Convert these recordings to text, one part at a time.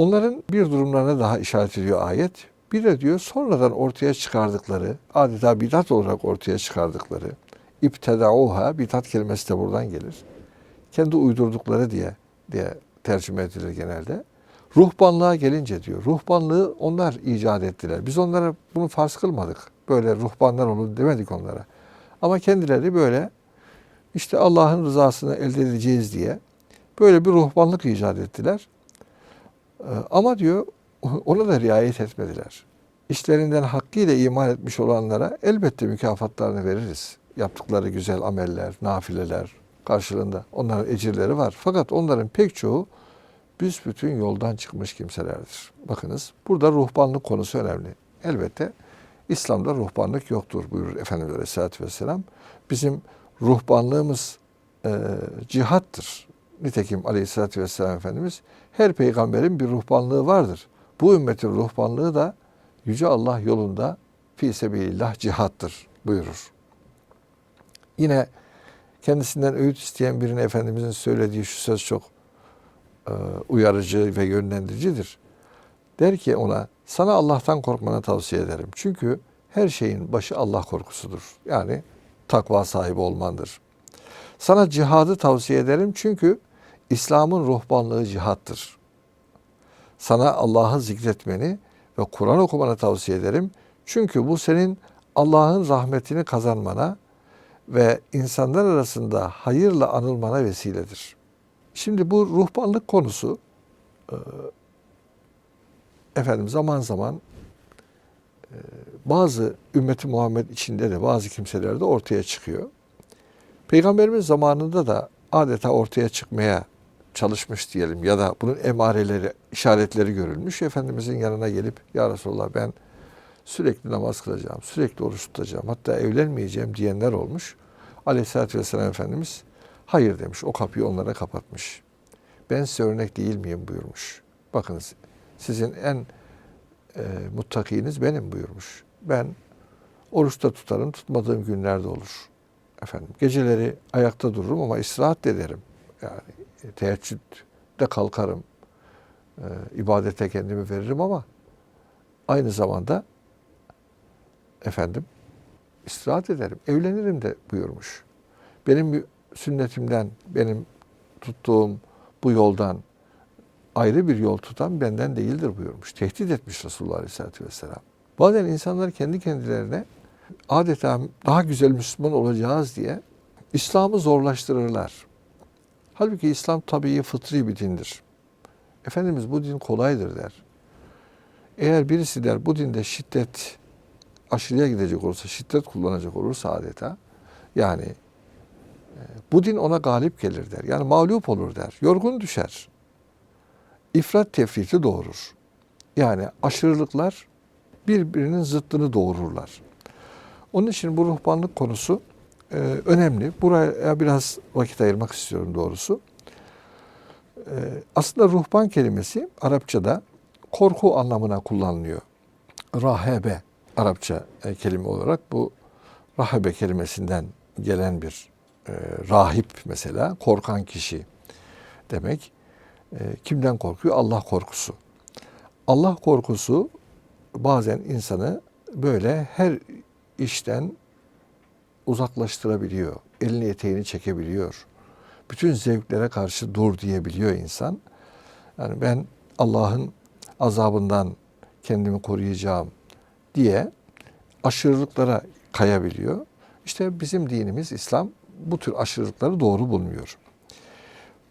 Onların bir durumlarına daha işaret ediyor ayet. Bir de diyor sonradan ortaya çıkardıkları, adeta bidat olarak ortaya çıkardıkları, iptedauha, bidat kelimesi de buradan gelir. Kendi uydurdukları diye diye tercüme edilir genelde. Ruhbanlığa gelince diyor, ruhbanlığı onlar icat ettiler. Biz onlara bunu farz kılmadık. Böyle ruhbanlar olun demedik onlara. Ama kendileri böyle işte Allah'ın rızasını elde edeceğiz diye böyle bir ruhbanlık icat ettiler. Ee, Ama diyor ona da riayet etmediler. İşlerinden hakkıyla iman etmiş olanlara elbette mükafatlarını veririz. Yaptıkları güzel ameller, nafileler karşılığında onların ecirleri var. Fakat onların pek çoğu büsbütün yoldan çıkmış kimselerdir. Bakınız burada ruhbanlık konusu önemli. Elbette İslam'da ruhbanlık yoktur buyurur Efendimiz Aleyhisselatü Vesselam. Bizim ruhbanlığımız e, cihattır. Nitekim Aleyhisselatü Vesselam Efendimiz her peygamberin bir ruhbanlığı vardır. Bu ümmetin ruhbanlığı da Yüce Allah yolunda fi sebilillah cihattır buyurur. Yine kendisinden öğüt isteyen birine Efendimizin söylediği şu söz çok e, uyarıcı ve yönlendiricidir. Der ki ona sana Allah'tan korkmanı tavsiye ederim. Çünkü her şeyin başı Allah korkusudur. Yani takva sahibi olmandır. Sana cihadı tavsiye ederim çünkü İslam'ın ruhbanlığı cihattır. Sana Allah'ı zikretmeni ve Kur'an okumanı tavsiye ederim. Çünkü bu senin Allah'ın rahmetini kazanmana ve insanlar arasında hayırla anılmana vesiledir. Şimdi bu ruhbanlık konusu e, efendim zaman zaman e, bazı ümmeti Muhammed içinde de bazı kimselerde ortaya çıkıyor. Peygamberimiz zamanında da adeta ortaya çıkmaya çalışmış diyelim ya da bunun emareleri, işaretleri görülmüş. Efendimizin yanına gelip ya Resulallah ben sürekli namaz kılacağım, sürekli oruç tutacağım, hatta evlenmeyeceğim diyenler olmuş. Aleyhisselatü Vesselam Efendimiz hayır demiş, o kapıyı onlara kapatmış. Ben size örnek değil miyim buyurmuş. Bakınız sizin en e, muttakiniz benim buyurmuş. Ben oruçta tutarım, tutmadığım günlerde olur. Efendim geceleri ayakta dururum ama istirahat ederim. Yani teheccüde kalkarım. E, ibadete kendimi veririm ama aynı zamanda efendim istirahat ederim. Evlenirim de buyurmuş. Benim sünnetimden, benim tuttuğum bu yoldan ayrı bir yol tutan benden değildir buyurmuş. Tehdit etmiş Resulullah Aleyhisselatü Vesselam. Bazen insanlar kendi kendilerine adeta daha güzel Müslüman olacağız diye İslam'ı zorlaştırırlar. Halbuki İslam tabii fıtri bir dindir. Efendimiz bu din kolaydır der. Eğer birisi der bu dinde şiddet aşırıya gidecek olursa, şiddet kullanacak olursa adeta yani e, bu din ona galip gelir der. Yani mağlup olur der. Yorgun düşer. İfrat tefriti doğurur. Yani aşırılıklar birbirinin zıttını doğururlar. Onun için bu ruhbanlık konusu e, önemli. Buraya biraz vakit ayırmak istiyorum doğrusu. E, aslında ruhban kelimesi Arapçada korku anlamına kullanılıyor. Rahebe Arapça e, kelime olarak bu rahabe kelimesinden gelen bir e, rahip mesela korkan kişi demek. E, kimden korkuyor? Allah korkusu. Allah korkusu bazen insanı böyle her işten uzaklaştırabiliyor. Elini eteğini çekebiliyor. Bütün zevklere karşı dur diyebiliyor insan. Yani ben Allah'ın azabından kendimi koruyacağım diye aşırılıklara kayabiliyor. İşte bizim dinimiz İslam bu tür aşırılıkları doğru bulmuyor.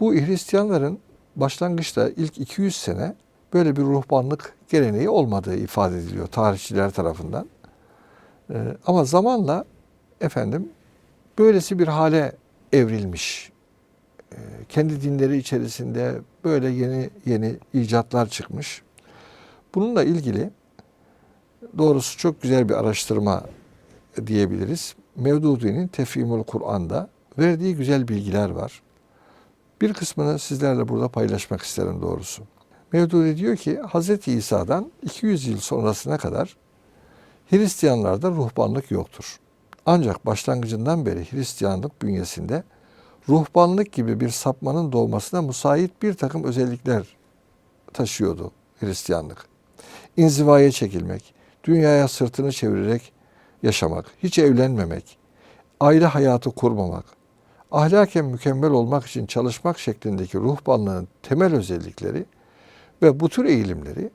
Bu Hristiyanların başlangıçta ilk 200 sene böyle bir ruhbanlık geleneği olmadığı ifade ediliyor tarihçiler tarafından. Ee, ama zamanla efendim böylesi bir hale evrilmiş. Ee, kendi dinleri içerisinde böyle yeni yeni icatlar çıkmış. Bununla ilgili doğrusu çok güzel bir araştırma diyebiliriz. Mevdudi'nin Tefhimul Kur'an'da verdiği güzel bilgiler var. Bir kısmını sizlerle burada paylaşmak isterim doğrusu. Mevdudi diyor ki Hz. İsa'dan 200 yıl sonrasına kadar Hristiyanlarda ruhbanlık yoktur. Ancak başlangıcından beri Hristiyanlık bünyesinde ruhbanlık gibi bir sapmanın doğmasına müsait bir takım özellikler taşıyordu Hristiyanlık. İnzivaya çekilmek, dünyaya sırtını çevirerek yaşamak, hiç evlenmemek, aile hayatı kurmamak, ahlaken mükemmel olmak için çalışmak şeklindeki ruhbanlığın temel özellikleri ve bu tür eğilimleri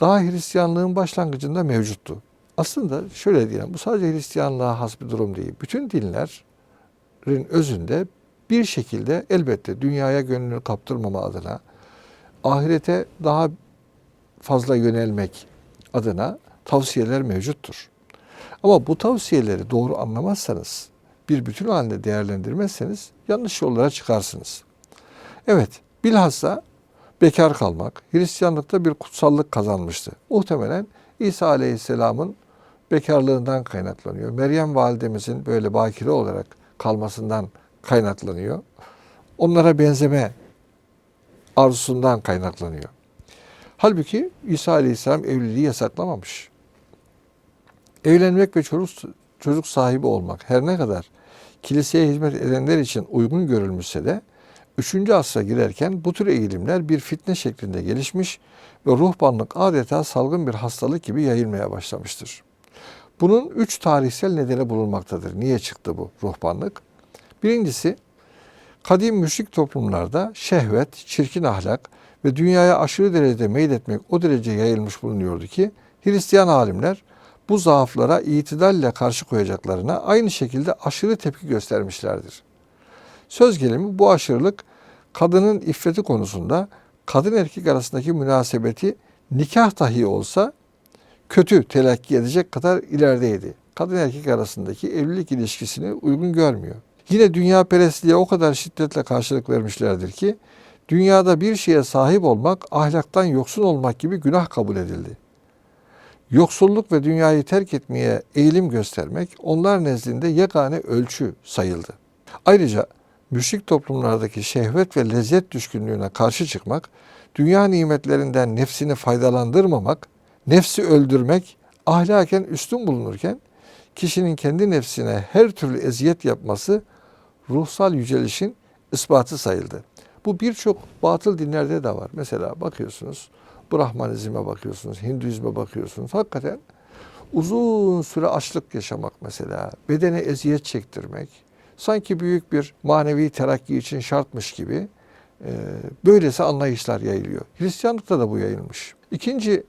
daha Hristiyanlığın başlangıcında mevcuttu. Aslında şöyle diyelim, bu sadece Hristiyanlığa has bir durum değil. Bütün dinlerin özünde bir şekilde elbette dünyaya gönlünü kaptırmama adına, ahirete daha fazla yönelmek adına tavsiyeler mevcuttur. Ama bu tavsiyeleri doğru anlamazsanız, bir bütün halinde değerlendirmezseniz yanlış yollara çıkarsınız. Evet, bilhassa bekar kalmak Hristiyanlıkta bir kutsallık kazanmıştı. Muhtemelen İsa Aleyhisselam'ın bekarlığından kaynaklanıyor. Meryem validemizin böyle bakire olarak kalmasından kaynaklanıyor. Onlara benzeme arzusundan kaynaklanıyor. Halbuki İsa Aleyhisselam evliliği yasaklamamış. Evlenmek ve çocuk, çocuk sahibi olmak her ne kadar kiliseye hizmet edenler için uygun görülmüşse de 3. asra girerken bu tür eğilimler bir fitne şeklinde gelişmiş ve ruhbanlık adeta salgın bir hastalık gibi yayılmaya başlamıştır. Bunun üç tarihsel nedeni bulunmaktadır. Niye çıktı bu ruhbanlık? Birincisi, kadim müşrik toplumlarda şehvet, çirkin ahlak ve dünyaya aşırı derecede meyletmek o derece yayılmış bulunuyordu ki Hristiyan alimler bu zaaflara itidalle karşı koyacaklarına aynı şekilde aşırı tepki göstermişlerdir. Söz gelimi bu aşırılık kadının iffeti konusunda kadın erkek arasındaki münasebeti nikah dahi olsa kötü telakki edecek kadar ilerideydi. Kadın erkek arasındaki evlilik ilişkisini uygun görmüyor. Yine dünya perestliğe o kadar şiddetle karşılık vermişlerdir ki dünyada bir şeye sahip olmak ahlaktan yoksun olmak gibi günah kabul edildi. Yoksulluk ve dünyayı terk etmeye eğilim göstermek onlar nezdinde yegane ölçü sayıldı. Ayrıca müşrik toplumlardaki şehvet ve lezzet düşkünlüğüne karşı çıkmak, dünya nimetlerinden nefsini faydalandırmamak, nefsi öldürmek ahlaken üstün bulunurken kişinin kendi nefsine her türlü eziyet yapması ruhsal yücelişin ispatı sayıldı. Bu birçok batıl dinlerde de var. Mesela bakıyorsunuz Brahmanizme bakıyorsunuz, Hinduizme bakıyorsunuz. Hakikaten uzun süre açlık yaşamak mesela, bedene eziyet çektirmek, sanki büyük bir manevi terakki için şartmış gibi e, böylesi anlayışlar yayılıyor. Hristiyanlıkta da bu yayılmış. İkinci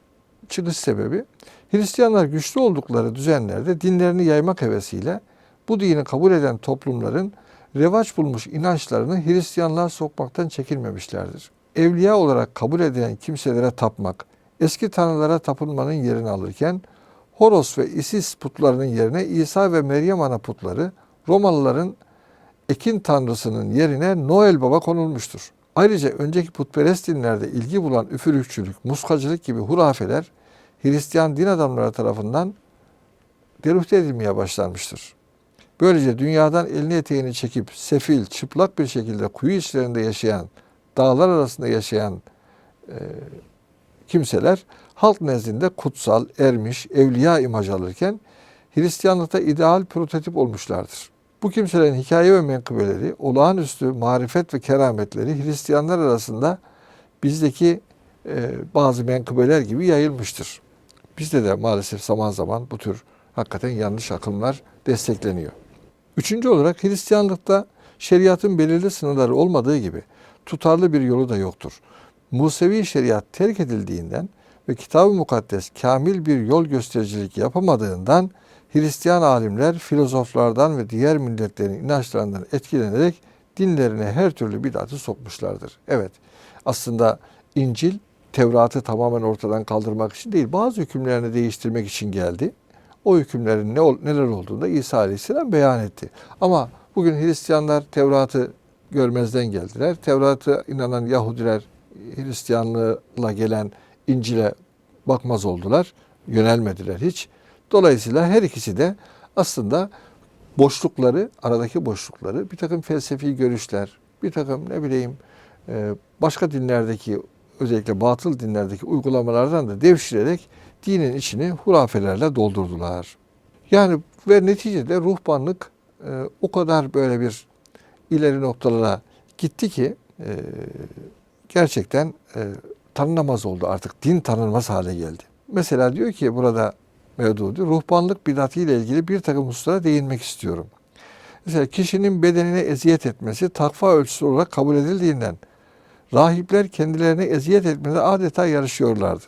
çıkış sebebi Hristiyanlar güçlü oldukları düzenlerde dinlerini yaymak hevesiyle bu dini kabul eden toplumların revaç bulmuş inançlarını Hristiyanlığa sokmaktan çekinmemişlerdir. Evliya olarak kabul edilen kimselere tapmak, eski tanrılara tapınmanın yerini alırken Horos ve Isis putlarının yerine İsa ve Meryem ana putları Romalıların ekin tanrısının yerine Noel Baba konulmuştur. Ayrıca önceki putperest dinlerde ilgi bulan üfürükçülük, muskacılık gibi hurafeler Hristiyan din adamları tarafından derüfte edilmeye başlanmıştır. Böylece dünyadan elini eteğini çekip sefil, çıplak bir şekilde kuyu içlerinde yaşayan, dağlar arasında yaşayan e, kimseler halk nezdinde kutsal, ermiş, evliya imaj alırken Hristiyanlıkta ideal prototip olmuşlardır. Bu kimselerin hikaye ve menkıbeleri, olağanüstü marifet ve kerametleri Hristiyanlar arasında bizdeki e, bazı menkıbeler gibi yayılmıştır. Bizde de maalesef zaman zaman bu tür hakikaten yanlış akımlar destekleniyor. Üçüncü olarak Hristiyanlıkta şeriatın belirli sınırları olmadığı gibi tutarlı bir yolu da yoktur. Musevi şeriat terk edildiğinden ve Kitab-ı Mukaddes kamil bir yol göstericilik yapamadığından Hristiyan alimler filozoflardan ve diğer milletlerin inançlarından etkilenerek dinlerine her türlü bidatı sokmuşlardır. Evet aslında İncil Tevrat'ı tamamen ortadan kaldırmak için değil bazı hükümlerini değiştirmek için geldi. O hükümlerin ne neler olduğunu da İsa Aleyhisselam beyan etti. Ama bugün Hristiyanlar Tevrat'ı görmezden geldiler. Tevrat'a inanan Yahudiler Hristiyanlığa gelen İncil'e bakmaz oldular. Yönelmediler hiç. Dolayısıyla her ikisi de aslında boşlukları, aradaki boşlukları bir takım felsefi görüşler, bir takım ne bileyim e, başka dinlerdeki özellikle batıl dinlerdeki uygulamalardan da devşirerek dinin içini hurafelerle doldurdular. Yani ve neticede ruhbanlık e, o kadar böyle bir ileri noktalara gitti ki e, gerçekten tanınamaz oldu artık. Din tanınmaz hale geldi. Mesela diyor ki burada Mevdudi, ruhbanlık bidatiyle ilgili bir takım hususlara değinmek istiyorum. Mesela kişinin bedenine eziyet etmesi takva ölçüsü olarak kabul edildiğinden rahipler kendilerine eziyet etmede adeta yarışıyorlardı.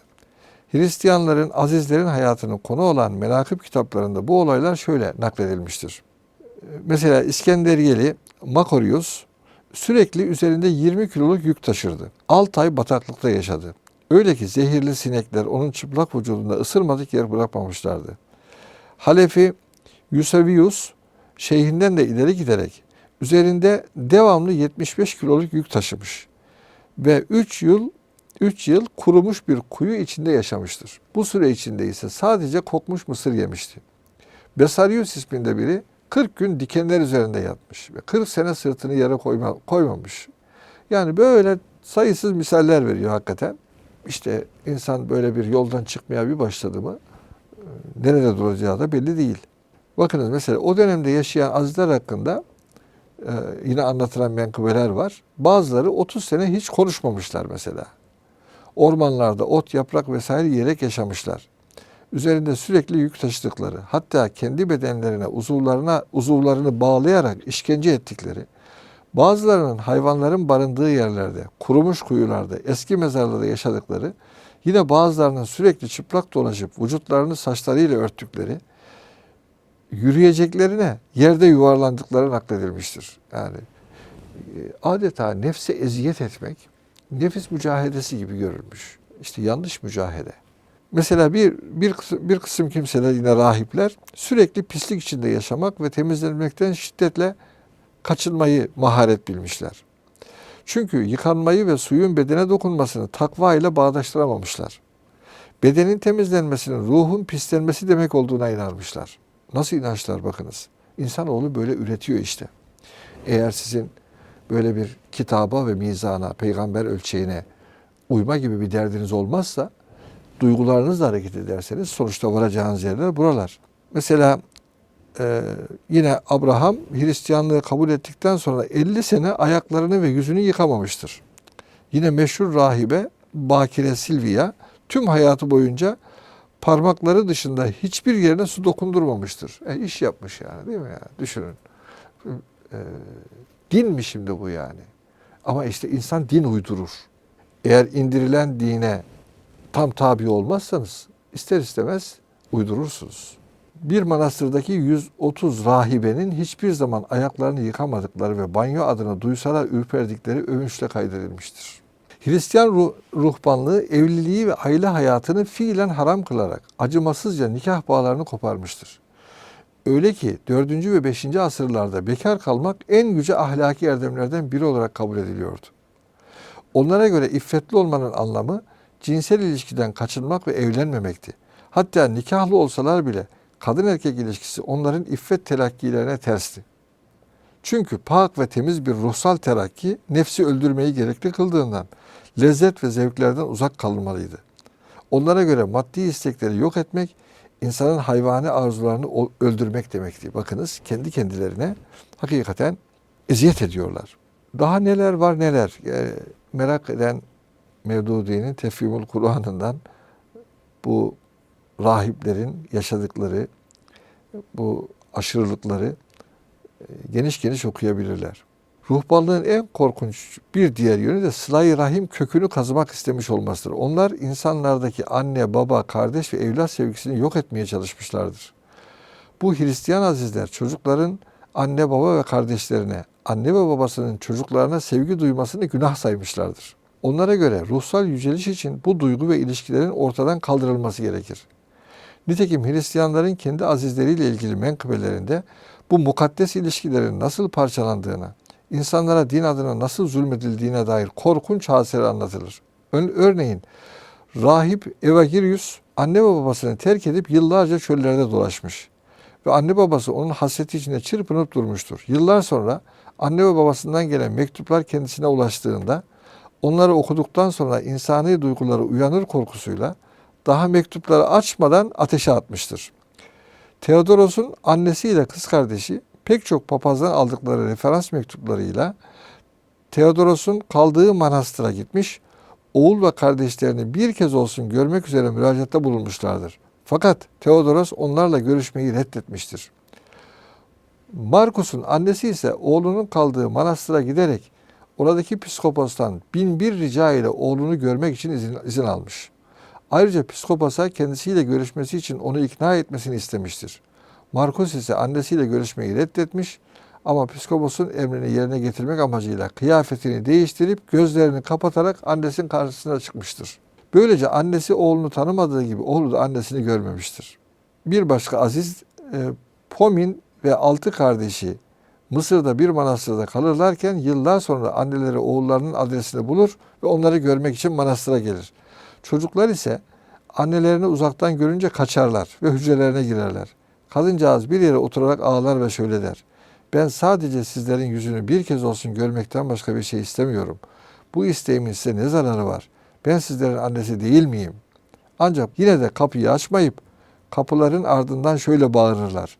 Hristiyanların, azizlerin hayatının konu olan menakıb kitaplarında bu olaylar şöyle nakledilmiştir. Mesela İskenderiyeli Makorius sürekli üzerinde 20 kiloluk yük taşırdı. 6 ay bataklıkta yaşadı. Öyle ki zehirli sinekler onun çıplak vücudunda ısırmadık yer bırakmamışlardı. Halefi Yusevius şeyhinden de ileri giderek üzerinde devamlı 75 kiloluk yük taşımış ve 3 yıl 3 yıl kurumuş bir kuyu içinde yaşamıştır. Bu süre içinde ise sadece kokmuş mısır yemişti. Besarius isminde biri 40 gün dikenler üzerinde yatmış ve 40 sene sırtını yere koyma, koymamış. Yani böyle sayısız misaller veriyor hakikaten. İşte insan böyle bir yoldan çıkmaya bir başladı mı e, nerede duracağı da belli değil. Bakınız mesela o dönemde yaşayan azizler hakkında e, yine anlatılan menkıbeler var. Bazıları 30 sene hiç konuşmamışlar mesela. Ormanlarda ot, yaprak vesaire yiyerek yaşamışlar. Üzerinde sürekli yük taşıdıkları, hatta kendi bedenlerine, uzuvlarına, uzuvlarını bağlayarak işkence ettikleri, bazılarının hayvanların barındığı yerlerde, kurumuş kuyularda, eski mezarlarda yaşadıkları, yine bazılarının sürekli çıplak dolaşıp vücutlarını saçlarıyla örttükleri, yürüyeceklerine yerde yuvarlandıkları nakledilmiştir. Yani e, adeta nefse eziyet etmek nefis mücahedesi gibi görülmüş. İşte yanlış mücahede. Mesela bir, bir, kısım, bir kısım kimseler yine rahipler sürekli pislik içinde yaşamak ve temizlenmekten şiddetle kaçınmayı maharet bilmişler. Çünkü yıkanmayı ve suyun bedene dokunmasını takva ile bağdaştıramamışlar. Bedenin temizlenmesinin ruhun pislenmesi demek olduğuna inanmışlar. Nasıl inançlar bakınız. İnsanoğlu böyle üretiyor işte. Eğer sizin böyle bir kitaba ve mizana, peygamber ölçeğine uyma gibi bir derdiniz olmazsa, duygularınızla hareket ederseniz sonuçta varacağınız yerler buralar. Mesela e, yine Abraham Hristiyanlığı kabul ettikten sonra 50 sene ayaklarını ve yüzünü yıkamamıştır. Yine meşhur rahibe Bakire Silvia tüm hayatı boyunca parmakları dışında hiçbir yerine su dokundurmamıştır. E, iş yapmış yani değil mi ya? Düşünün. E, din mi şimdi bu yani? Ama işte insan din uydurur. Eğer indirilen dine tam tabi olmazsanız ister istemez uydurursunuz. Bir manastırdaki 130 rahibenin hiçbir zaman ayaklarını yıkamadıkları ve banyo adına duysalar ürperdikleri övünçle kaydedilmiştir. Hristiyan ruh, ruhbanlığı evliliği ve aile hayatını fiilen haram kılarak acımasızca nikah bağlarını koparmıştır. Öyle ki 4. ve 5. asırlarda bekar kalmak en yüce ahlaki erdemlerden biri olarak kabul ediliyordu. Onlara göre iffetli olmanın anlamı cinsel ilişkiden kaçınmak ve evlenmemekti. Hatta nikahlı olsalar bile kadın erkek ilişkisi onların iffet telakkilerine tersti. Çünkü pak ve temiz bir ruhsal terakki nefsi öldürmeyi gerekli kıldığından lezzet ve zevklerden uzak kalınmalıydı. Onlara göre maddi istekleri yok etmek, insanın hayvani arzularını öldürmek demekti. Bakınız kendi kendilerine hakikaten eziyet ediyorlar. Daha neler var neler. Yani merak eden Mevdudi'nin Tefhimul Kur'an'ından bu rahiplerin yaşadıkları bu aşırılıkları e, geniş geniş okuyabilirler. Ruhbanlığın en korkunç bir diğer yönü de sıla rahim kökünü kazımak istemiş olmasıdır. Onlar insanlardaki anne, baba, kardeş ve evlat sevgisini yok etmeye çalışmışlardır. Bu Hristiyan azizler çocukların anne, baba ve kardeşlerine, anne ve babasının çocuklarına sevgi duymasını günah saymışlardır. Onlara göre ruhsal yüceliş için bu duygu ve ilişkilerin ortadan kaldırılması gerekir. Nitekim Hristiyanların kendi azizleriyle ilgili menkıbelerinde bu mukaddes ilişkilerin nasıl parçalandığını, insanlara din adına nasıl zulmedildiğine dair korkunç hadiseler anlatılır. Örneğin rahip Evagirius anne ve babasını terk edip yıllarca çöllerde dolaşmış. Ve anne babası onun hasreti içinde çırpınıp durmuştur. Yıllar sonra anne ve babasından gelen mektuplar kendisine ulaştığında onları okuduktan sonra insani duyguları uyanır korkusuyla daha mektupları açmadan ateşe atmıştır. Theodoros'un annesiyle kız kardeşi pek çok papazdan aldıkları referans mektuplarıyla Theodoros'un kaldığı manastıra gitmiş, oğul ve kardeşlerini bir kez olsun görmek üzere müracaatta bulunmuşlardır. Fakat Theodoros onlarla görüşmeyi reddetmiştir. Markus'un annesi ise oğlunun kaldığı manastıra giderek oradaki psikopostan bin bir rica ile oğlunu görmek için izin, izin almış. Ayrıca psikoposa kendisiyle görüşmesi için onu ikna etmesini istemiştir. Markus ise annesiyle görüşmeyi reddetmiş ama psikoposun emrini yerine getirmek amacıyla kıyafetini değiştirip gözlerini kapatarak annesinin karşısına çıkmıştır. Böylece annesi oğlunu tanımadığı gibi oğlu da annesini görmemiştir. Bir başka aziz e, Pomin ve altı kardeşi Mısır'da bir manastırda kalırlarken yıllar sonra anneleri oğullarının adresini bulur ve onları görmek için manastıra gelir. Çocuklar ise annelerini uzaktan görünce kaçarlar ve hücrelerine girerler. Kadıncağız bir yere oturarak ağlar ve şöyle der. Ben sadece sizlerin yüzünü bir kez olsun görmekten başka bir şey istemiyorum. Bu isteğimin size ne zararı var? Ben sizlerin annesi değil miyim? Ancak yine de kapıyı açmayıp kapıların ardından şöyle bağırırlar.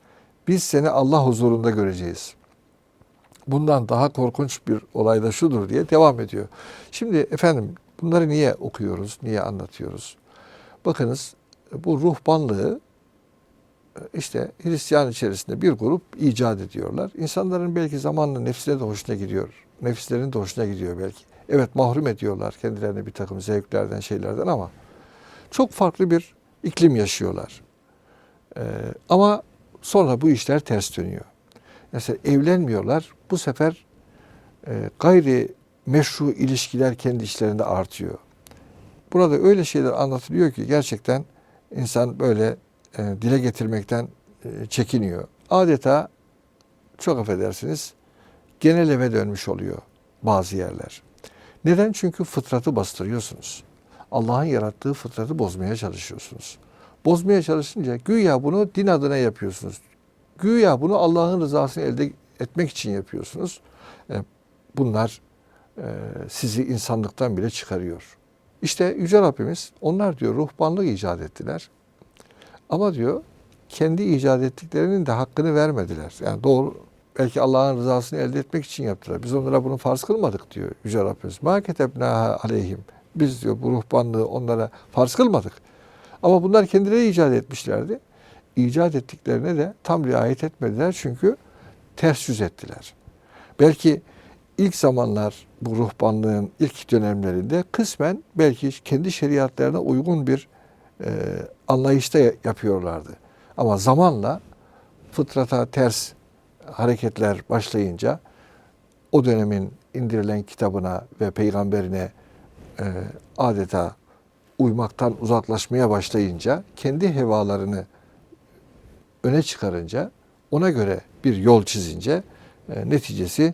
Biz seni Allah huzurunda göreceğiz. Bundan daha korkunç bir olay da şudur diye devam ediyor. Şimdi efendim bunları niye okuyoruz, niye anlatıyoruz? Bakınız bu ruhbanlığı işte Hristiyan içerisinde bir grup icat ediyorlar. İnsanların belki zamanla nefsine de hoşuna gidiyor. Nefislerinin de hoşuna gidiyor belki. Evet mahrum ediyorlar kendilerini bir takım zevklerden, şeylerden ama çok farklı bir iklim yaşıyorlar. Ee, ama sonra bu işler ters dönüyor. Mesela evlenmiyorlar. Bu sefer e, gayri meşru ilişkiler kendi içlerinde artıyor. Burada öyle şeyler anlatılıyor ki gerçekten insan böyle e, dile getirmekten e, çekiniyor. Adeta çok affedersiniz genel eve dönmüş oluyor bazı yerler. Neden? Çünkü fıtratı bastırıyorsunuz. Allah'ın yarattığı fıtratı bozmaya çalışıyorsunuz. Bozmaya çalışınca güya bunu din adına yapıyorsunuz. Güya bunu Allah'ın rızasını elde etmek için yapıyorsunuz. E, bunlar sizi insanlıktan bile çıkarıyor. İşte Yüce Rabbimiz onlar diyor ruhbanlık icat ettiler. Ama diyor kendi icat ettiklerinin de hakkını vermediler. Yani doğru belki Allah'ın rızasını elde etmek için yaptılar. Biz onlara bunu farz kılmadık diyor Yüce Rabbimiz. Ma ketebnaha aleyhim. Biz diyor bu ruhbanlığı onlara farz kılmadık. Ama bunlar kendileri icat etmişlerdi. İcat ettiklerine de tam riayet etmediler çünkü ters yüz ettiler. Belki ilk zamanlar bu ruhbanlığın ilk dönemlerinde kısmen belki kendi şeriatlarına uygun bir e, anlayışta yapıyorlardı. Ama zamanla fıtrata ters hareketler başlayınca o dönemin indirilen kitabına ve peygamberine e, adeta uymaktan uzaklaşmaya başlayınca kendi hevalarını öne çıkarınca ona göre bir yol çizince e, neticesi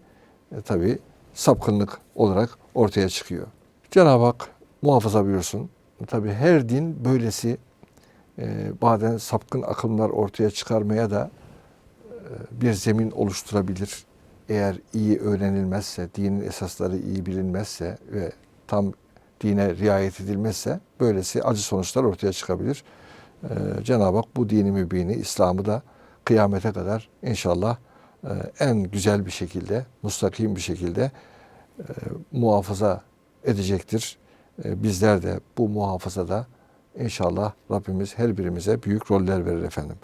e, tabi sapkınlık olarak ortaya çıkıyor. Cenab-ı Hak muhafaza buyursun. Tabi her din böylesi e, bazen sapkın akımlar ortaya çıkarmaya da e, bir zemin oluşturabilir. Eğer iyi öğrenilmezse, dinin esasları iyi bilinmezse ve tam dine riayet edilmezse böylesi acı sonuçlar ortaya çıkabilir. Ee, Cenab-ı Hak bu dini mübini, İslam'ı da kıyamete kadar inşallah e, en güzel bir şekilde, mustakim bir şekilde e, muhafaza edecektir. E, bizler de bu muhafazada inşallah Rabbimiz her birimize büyük roller verir efendim.